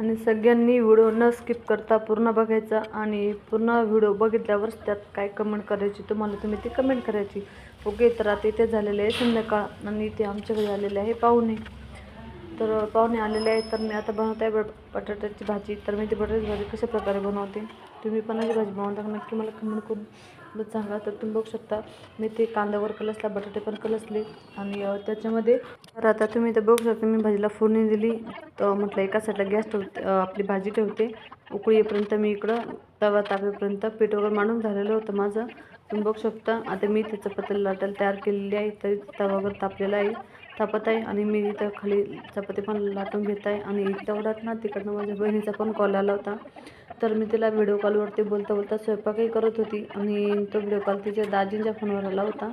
आणि सगळ्यांनी व्हिडिओ न स्किप करता पूर्ण बघायचा आणि पूर्ण व्हिडिओ बघितल्यावरच त्यात काय कमेंट करायची तुम्हाला तुम्ही ती कमेंट करायची. ओके तर आता इथे झालेले आहे संध्याकाळ आणि इथे आमच्याकडे आलेले आहे पाहुणे. तर पाहुणे आलेले आहेत तर मी आता बनवत आहे बट बटाट्याची भाजी. तर मी ती बटाट्याची भाजी कशा प्रकारे बनवते? तुम्ही पण अशी भाजी बनवता का नक्की मला कमेंट करून सांगा. तर तुम्ही बघू शकता मी ते कांद्यावर कलसला बटाटे पण कलसले. आणि त्याच्यामध्ये तर आता तुम्ही ते बघू शकता मी भाजीला फोडणी दिली. तर म्हटलं एका साईडला गॅस ठेवते आपली भाजी ठेवते. उकळी येईपर्यंत मी इकडं तवा तापेपर्यंत पीठ वगैरे मांडून झालेलं होतं माझं. तुम्ही बघू शकता. आता मी ते चपाती लाटायला तयार केलेली आहे. तरी तवा वगैरे तापलेला आहे. तापत आहे आणि मी इथं खाली चपाती पण लाटून घेत आहे. आणि तेवढ्यात ना तिकडनं माझ्या बहिणीचा पण कॉल आला होता. तर मी तिला व्हिडिओ कॉलवरती बोलता बोलता स्वयंपाकही करत होती. आणि तो व्हिडिओ कॉल तिच्या दाजींच्या फोनवर आला होता.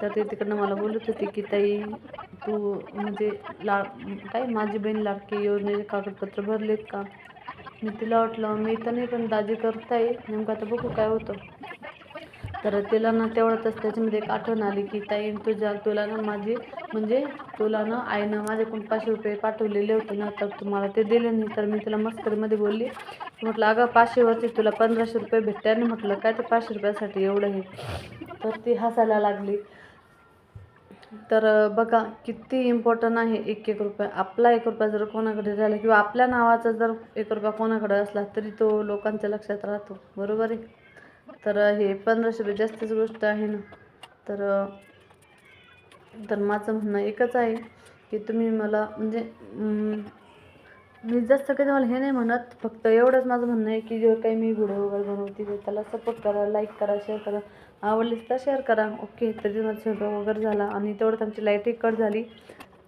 तर ते तिकडनं मला बोलत होती की ताई तू म्हणजे ला काय माझी बहीण लाडकी योजनेचे कागदपत्र भरलेत का? मी तिला वाटलं मी तर नाही पण दाजी करताय नेमकं आता बघू काय होतं. तर तिला ना तेवढ्यातच त्याच्यामध्ये एक आठवण आली की ताई तुझ्या तुला ना माझी म्हणजे तुला ना आईनं माझ्याकडून पाचशे रुपये पाठवलेले होते ना तर तुम्हाला ते दिले नाही. तर मी तिला मस्करीमध्ये बोलली. म्हटलं अगं पाचशेवरती तुला पंधराशे रुपये भेटते आणि म्हटलं काय ते पाचशे रुपयासाठी एवढं हे. तर ती हसायला लागली. तर बघा किती इम्पॉर्टंट आहे एक एक रुपया. आपला एक रुपया जर कोणाकडे राहिला किंवा आपल्या नावाचा जर एक रुपया कोणाकडे असला तरी तो लोकांच्या लक्षात राहतो. बरोबर आहे? तर हे पंधराशे रुपये जास्तच गोष्ट आहे ना. तर तर माझं म्हणणं एकच आहे की तुम्ही मला म्हणजे मी जास्त काही तुम्हाला हे नाही म्हणत फक्त एवढंच माझं म्हणणं आहे की जे काही मी व्हिडिओ वगैरे बनवते ते त्याला सपोर्ट करा लाईक करा शेअर करा. आवडलीच तर शेअर करा. ओके तरी माझा स्वयंपाक वगैरे झाला आणि तेवढंच आमची लाईटही कट झाली.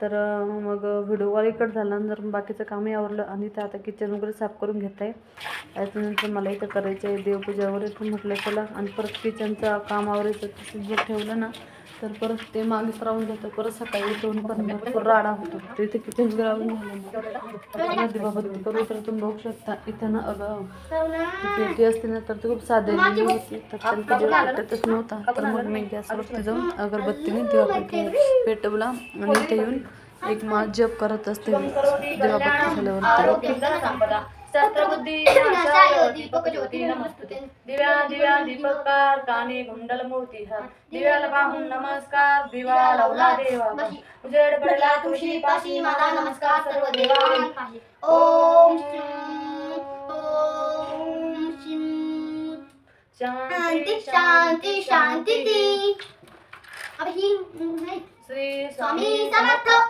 तर मग व्हिडिओ कॉल इकडं झाला नंतर बाकीचं कामही आवरलं आणि ते आता किचन वगैरे साफ करून घेत आहे त्याच्यानंतर मला इथं करायचं आहे देवपूजा वगैरे पण म्हटलं चला आणि परत किचनचं काम आवरायचं तसं जर ठेवलं ना तर परत ते मागेच राहून जातं. परत सकाळी उठून परत राडा होतो. तर इथे किचन ग्राउंड झालं करू तर तुम्ही बघू शकता. इथं ना अगं ती पेटी असते ना तर ती खूप साधलेली होती. तर त्यांना दिवा पेटतच नव्हता. तर मग मी गॅसवरती जाऊन अगरबत्तीने दिवा पेट पेटवला आणि इथे येऊन एक मा जप करत असते. दिवाबत्ती झाल्यावरती ज्योती नमस्तुते दिव्या दिव्या दीपकार काने कुंडल मोती दिव्याला पाहून नमस्कार दिवा लावला देवा उजेड पडला तुळशी पाशी मला नमस्कार सर्व देवांपाशी ओम शांती शांती शांती. श्री स्वामी समर्थ।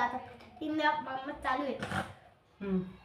आता. तीन वेळा चालू आहे.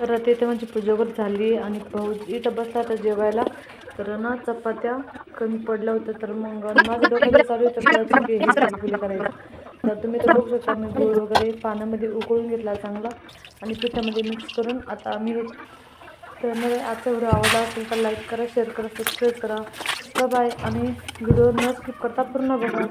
तर आता इथे माझी म्हणजे पूजा वगैरे झाली आणि भाऊ इथं बसला आता जेवायला. तर ना चपात्या कमी पडल्या होत्या तर मग माझं डोकं चालू होतं की हे करायचं. तर तुम्ही तर बघू शकता मी गूळ वगैरे पाण्यामध्ये उकळून घेतला चांगला आणि पिठामध्ये मिक्स करून आता मी तर मला आजचा व्हिडिओ आवडला असेल तर लाईक करा शेअर करा सबस्क्राईब करा. बाय आणि व्हिडिओ न स्किप करता पूर्ण बघा.